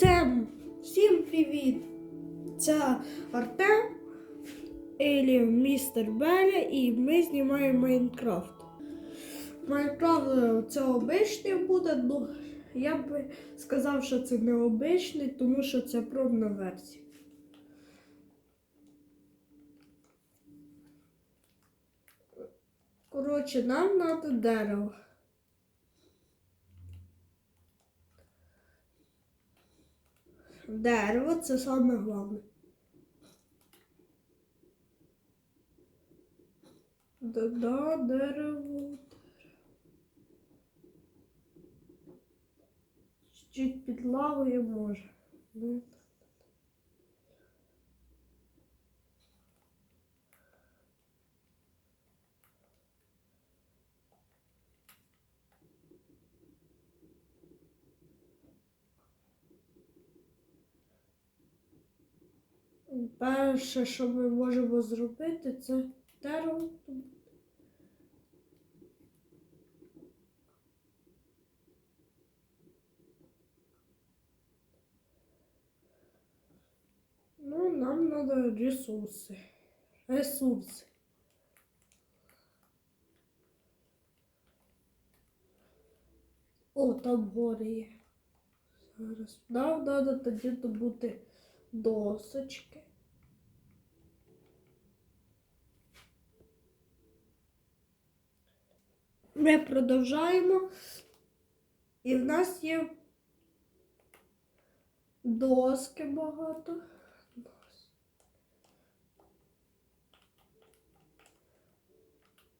Всем, всім привіт! Це Артем, Елі, містер Беля, і ми знімаємо Майнкрафт. Майнкрафт е, це обичний буде, ну я би сказав, що це не обичний, тому що це пробна версія. Коротше, нам треба дерево. Дерево це саме головне. Да-да, дерево. Чуть під лавою може. Перше, що ми можемо зробити, це дерево. Ну, нам надо ресурси. Ресурси. О, там гори є. Зараз. Нам треба тоді добути досочки. Ми продовжаємо. І в нас є доски багато.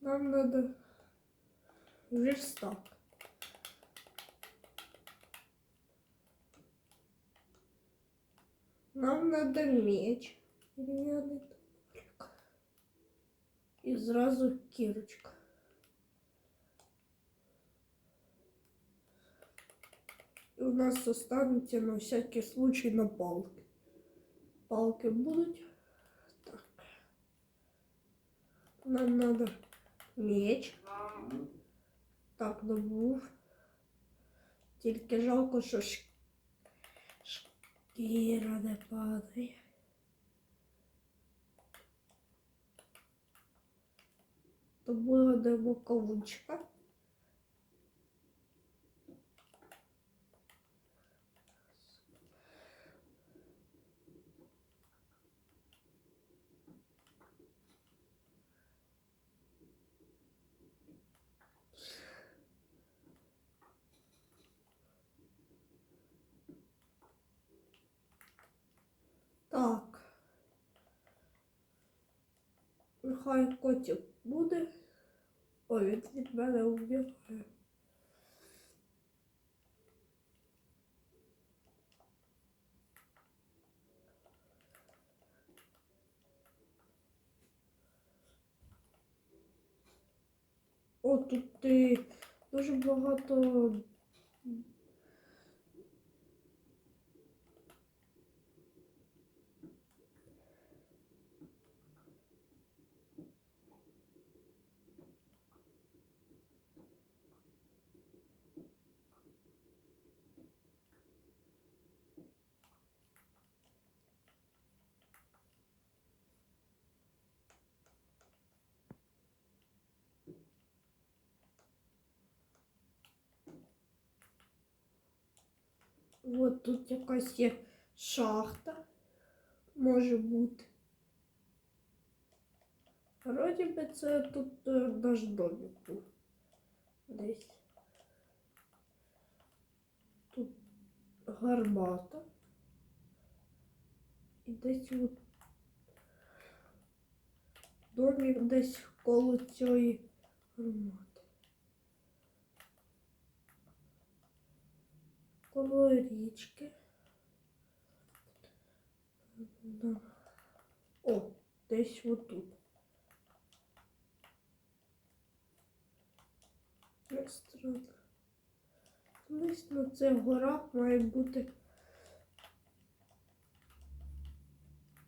Нам треба верстак. Нам надо меч. дерев'яний топорик. І зразу кірочка. І у нас останеться на всякий случай на палки. Палки будуть. Так. Нам надо меч. Так, добув. Тільки жалко, що ш... шкіра не падає. То будемо кавучка. Так. Нехай котик буде. Ой, він від мене убігає. О, тут ти дуже багато От тут якась є шахта. Може бути. Вроді би це тут е, наш домик був. Десь. Тут гармата. І десь от домик десь коло цієї гармати. Коло річки. О, десь отут. Не странно. Десь на цих горах має бути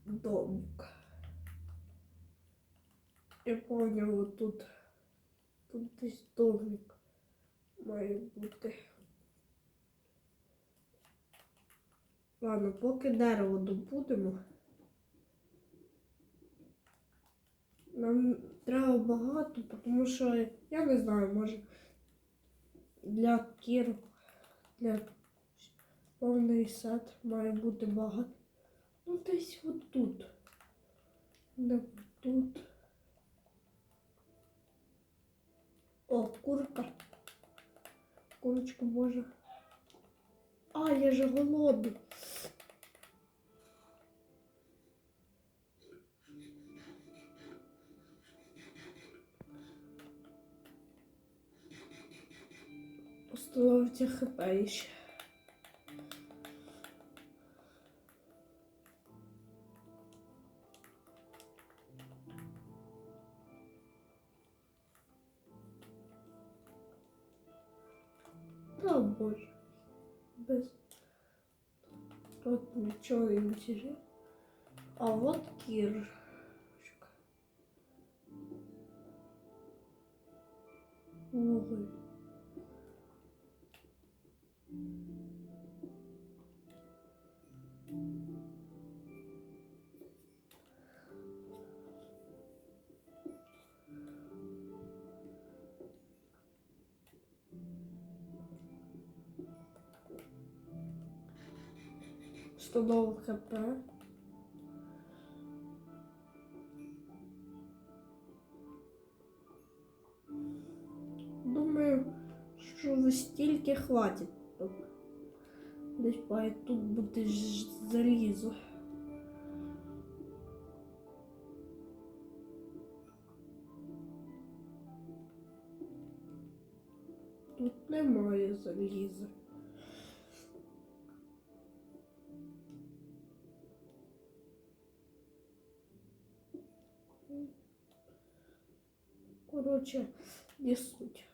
домик. Я поняв, отут. Тут десь домик має бути. Ладно, поки дерево добудемо. Нам треба багато, тому що я не знаю, може для кір, для повний сет має бути багато. Ну, десь от тут. Де тут. О, курка. Курочку може. А, я же голодний. Установите хп еще. О боже. Без... Тут ничего интересного. А вот Кир. Ой. Сто новых хп. Думаю, що стільки хватить. Десь має тут бути залізо. Тут немає заліза. Коротше, не суть.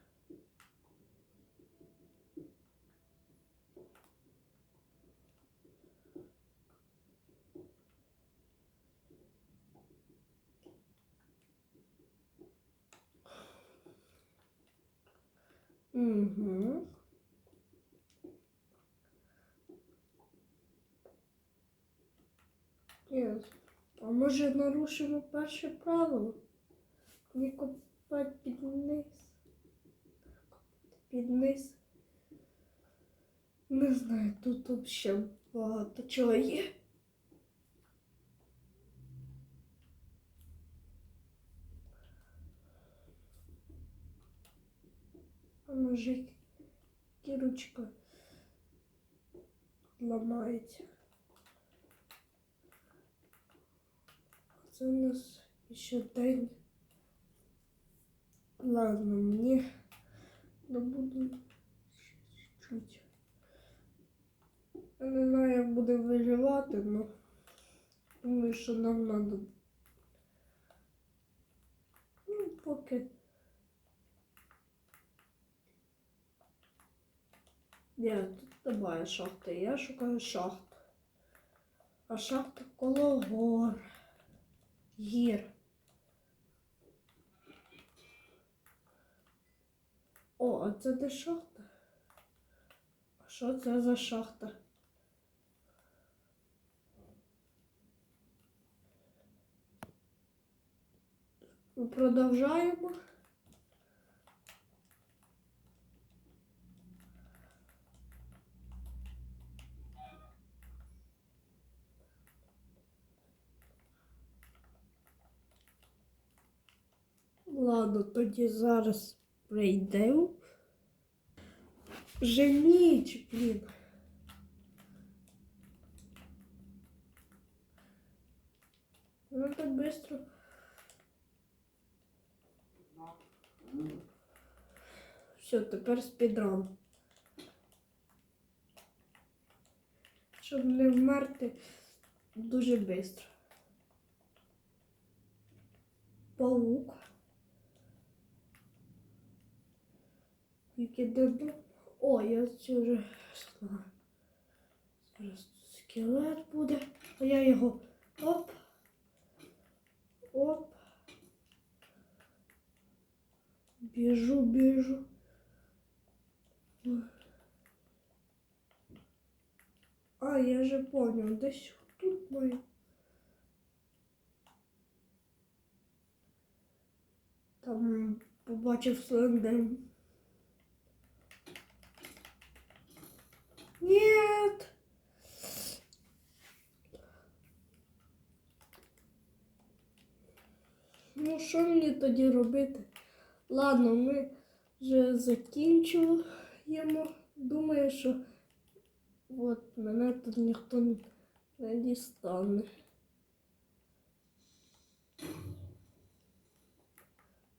Угу. Yes. А може нарушимо перше правило? Не копати під низ. Під низ. Не знаю, тут взагалі багато чого є. А може кірочка ламається. Це у нас ще день. Ладно, мне добуду чуть-чуть. Я не знаю, як буде виживати, но думаю, що нам надо. Ну, поки. Ні, тут немає шахти. Я шукаю шахту. А шахта коло гор. Гір. О, а це де шахта? А що це за шахта? Продовжаємо. Ладно, тоді зараз прийдемо. Вже блін. Ну так быстро. Все, тепер спідран. Щоб не вмерти дуже швидко. Паук. Тільки додому. О, я це вже знаю. Зараз скелет буде. А я його оп. Біжу, біжу. А, я вже понял, десь тут має. Там побачив слендем. Нет. Ну, що мені тоді робити? Ладно, ми вже закінчуємо. Думаю, що от мене тут ніхто не, не дістане.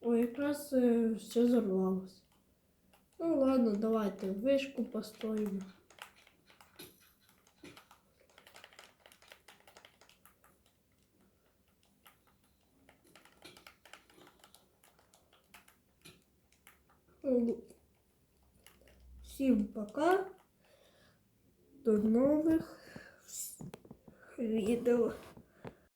О, якраз е, все зарвалося. Ну ладно, давайте вишку построїмо. Всім пока. До нових відео.